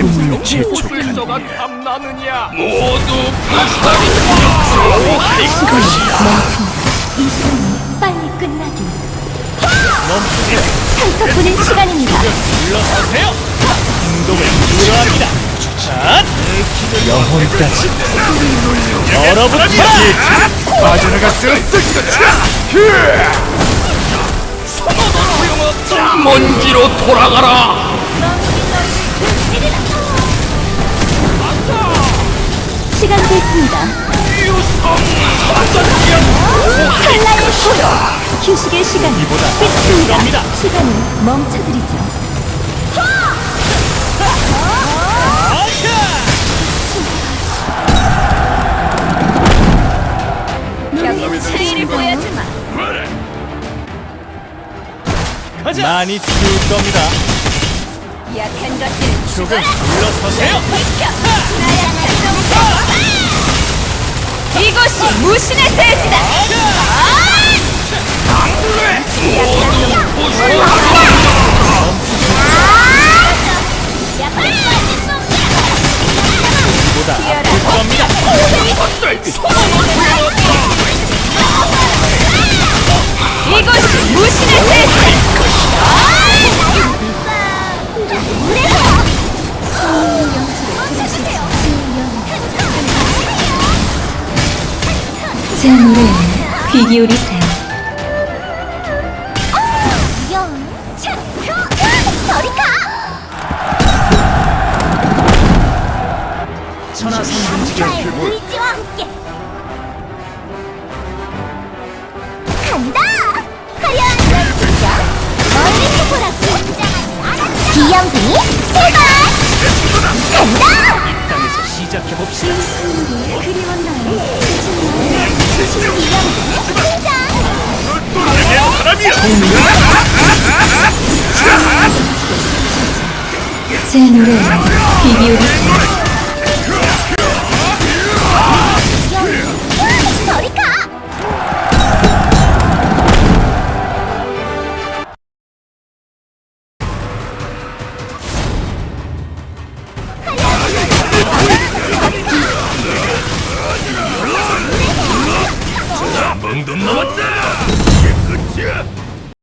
꿈을 재촉하네 실서가 탐나느냐 모두 이 시간이 빨리 끝나길. 상처뿐인 시간입니다. 물러서세요 행동을 불허합니다 자 영혼까지 빠져나갈 수 없어 먼지로 돌아가라. 됐습니다. 찬란히 보여. 휴식의 시간. 끝입니다. 갑니다. 시간을 멈춰드리죠. 차이를 보여주마. 가자 많이 추울 겁니다 약한 것들은 조금 물러서세요 이곳이 무신의 대지다. 보 제 노래에 귀 기울이세요. 저리 가! 천하성분지게 나의 의지와 함께 간다! 화려한 널 진짜 멀리서 보라고 기영군이 출발! 간다! 땅에서 시작해봅시다 그리웠나요? 제귀 기울이세요. 멍도 남았다.